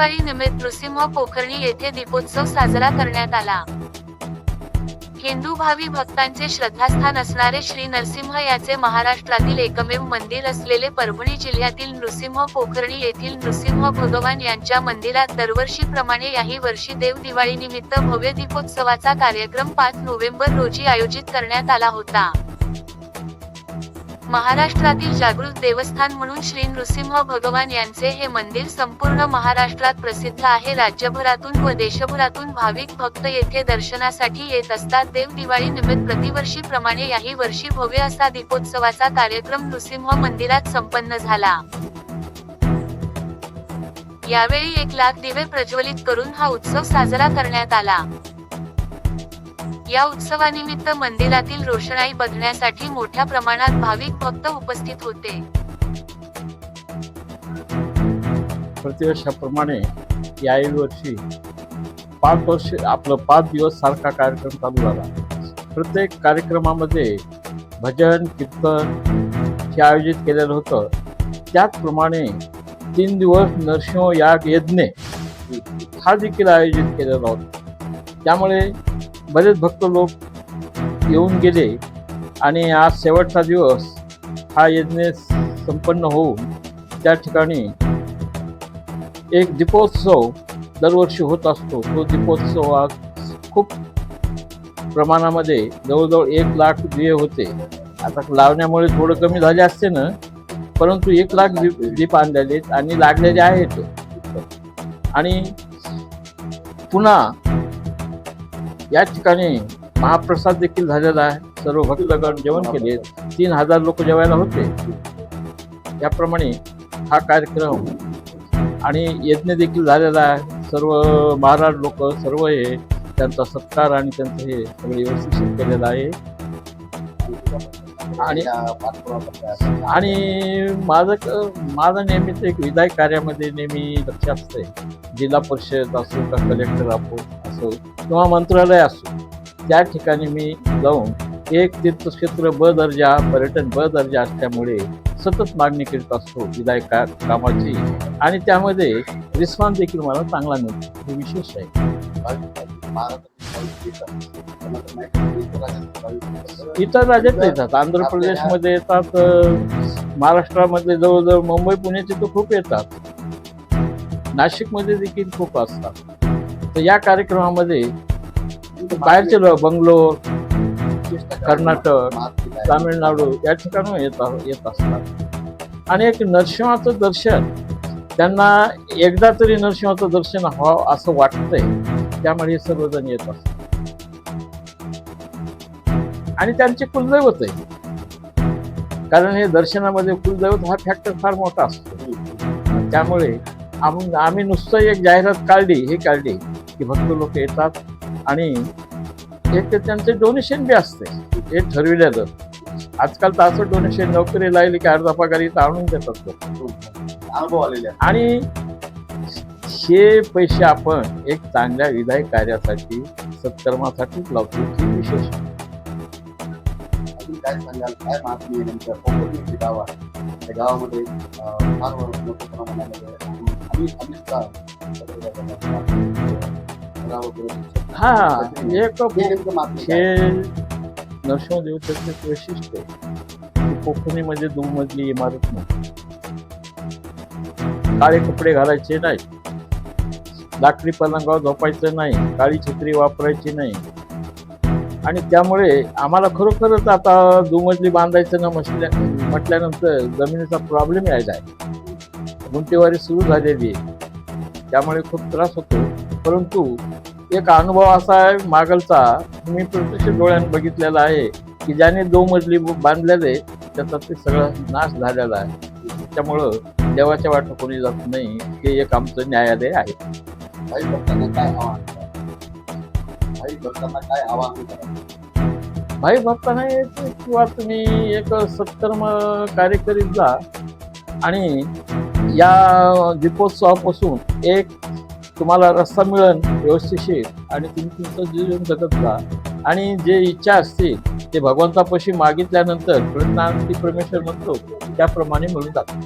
दिवाळी निमित्त नृसिंह पोखर्णी येथे दीपोत्सव साजरा करण्यात आला. हिंदू भावी भक्तांचे श्रद्धास्थान असणारे श्री नरसिंह याचे महाराष्ट्रातील एकमेव मंदिर असलेले परभणी जिल्ह्यातील नृसिंह पोखर्णी येथील नृसिंह भगवान यांच्या मंदिरात दरवर्षीप्रमाणे याही वर्षी देव दिवाळीनिमित्त भव्य दीपोत्सवाचा कार्यक्रम पाच नोव्हेंबर रोजी आयोजित करण्यात आला होता. महाराष्ट्रातील जागृत देवस्थान म्हणून श्री नृसिंह भगवान यांचे हे मंदिर संपूर्ण महाराष्ट्रात प्रसिद्ध आहे. राज्यभरातून व देशभरातून भाविक भक्त येथे दर्शनासाठी येत असतात. देव दिवाळी निमित्त प्रतिवर्षी प्रमाणे याही वर्षी भव्य असा दीपोत्सवाचा कार्यक्रम नृसिंह मंदिरात संपन्न झाला. यावेळी एक लाख दिवे प्रज्वलित करून हा उत्सव साजरा करण्यात आला. या उत्सवानिमित्त मंदिरातील रोषणाई बघण्यासाठी मोठ्या प्रमाणात भाविक भक्त उपस्थित होते. प्रतिवर्षाप्रमाणे याही वर्षी पाच वर्ष आपलं पाच दिवस सारखा कार्यक्रम चालू झाला. प्रत्येक कार्यक्रमामध्ये भजन कीर्तन हे आयोजित केलेलं होतं. त्याचप्रमाणे तीन दिवस नरसिंह याग यज्ञ हा देखील आयोजित केलेला होता. त्यामुळे बरेच भक्त लोक येऊन गेले आणि आज शेवटचा दिवस हा यज्ञ संपन्न होऊन त्या ठिकाणी एक दीपोत्सव दरवर्षी होत असतो. तो दीपोत्सव आज खूप प्रमाणामध्ये जवळजवळ एक लाख दिवे होते. आता लावण्यामुळे थोडं कमी झाले असते ना परंतु एक लाख दीप दीप आणलेले आहेत आणि लागलेले आहेत. आणि पुन्हा या ठिकाणी महाप्रसाद देखील झालेला आहे. सर्व भक्तगण जेवण केले. तीन हजार लोक जेवायला होते. याप्रमाणे हा कार्यक्रम आणि यज्ञ देखील झालेला आहे. सर्व महाराज लोक सर्व हे त्यांचा सत्कार आणि त्यांचं हे सगळं व्यवस्थित केलेलं आहे. आणि आणि माझं माझं नेहमीच एक विधायक कार्यामध्ये नेहमी लक्ष असते जिल्हा परिषद असो का कलेक्टर असो किंवा मंत्रालय असो त्या ठिकाणी मी जाऊन एक तीर्थक्षेत्र ब दर्जा पर्यटन ब दर्जा असल्यामुळे सतत मागणी करीत असतो विधायक का कामाची. आणि त्यामध्ये रिस्पॉन्स देखील मला चांगला मिळतो हे विशेष आहे. इतर राज्यात येतात आंध्र प्रदेशमध्ये येतात महाराष्ट्रामध्ये जवळजवळ मुंबई पुण्याचे तर खूप येतात. नाशिकमध्ये देखील खूप असतात. तर या कार्यक्रमामध्ये बाहेरचे लोक बंगलोर कर्नाटक तामिळनाडू या ठिकाणी येत येत असतात. आणि एक नरसिंहाचं दर्शन त्यांना एकदा तरी नरसिंहाचं दर्शन व्हावं असं वाटतंय त्यामुळे हे सर्वजण येत असतात. आणि त्यांचे कुलदैवत आहे. कारण हे दर्शनामध्ये कुलदैवत हा फॅक्टर फार मोठा असतो. त्यामुळे आम- आम्ही नुसतं एक जाहिरात काढली हे काढली. की भक्त लोक येतात आणि एक तर त्यांचे डोनेशन बी असते. हे ठरविलेलं. आजकाल तर असं डोनेशन नोकरी लागली की अर्धा पगार इथं आणून देतात लोक. अनुभव आलेले आहे. आणि हे पैसे आपण एक चांगल्या विधायक कार्यासाठी सत्कर्मासाठीच लावतो. ही विशेष. काय सांगाल? काय मागणी आहे गाव त्या गावामध्ये फार मोठ्या प्रमाणामध्ये आम्ही आम्ही गाव वगैरे हा एक हे नेमकं मागणी काय? हे। नरसिंहदेवतेचं एक वैशिष्ट्य आहे की कोकणीमध्ये दुमजली इमारत नाही। काळे कपडे घालायचे नाही। लाकडी पलंगावर झोपायचं नाही। काळी छत्री वापरायची नाही। आणि त्यामुळे आम्हाला खरोखरच आता दुमजली बांधायचं ना म्हटल्या म्हटल्यानंतर जमिनीचा प्रॉब्लेम यायला आहे. गुंटेवारी सुरू झालेली आहे. त्यामुळे खूप त्रास होतो. परंतु एक अनुभव असा आहे मागलचा. मी प्रत्यक्ष डोळ्याने बघितलेला आहे की ज्याने दोन मजली बांधलेले त्याचा ते सगळं नाश झालेला आहे. त्यामुळं देवाच्या वाटं कोणी जात नाही हे एक आमचं न्यायालय आहे. भाई भक्तांना काय आव्हान? भाई भक्तांना काय आवाहन भाई भक्तांना किंवा तुम्ही एक सत्कर्म कार्य करीत जा. आणि या दीपोत्सवापासून एक तुम्हाला रस्ता मिळेल व्यवस्थिशीर आणि तुम्ही तुमचं जीवन जगत जा आणि जे इच्छा असतील ते भगवंतापाशी मागितल्यानंतर ती परमेश्वर म्हणतो त्याप्रमाणे मिळून जातो.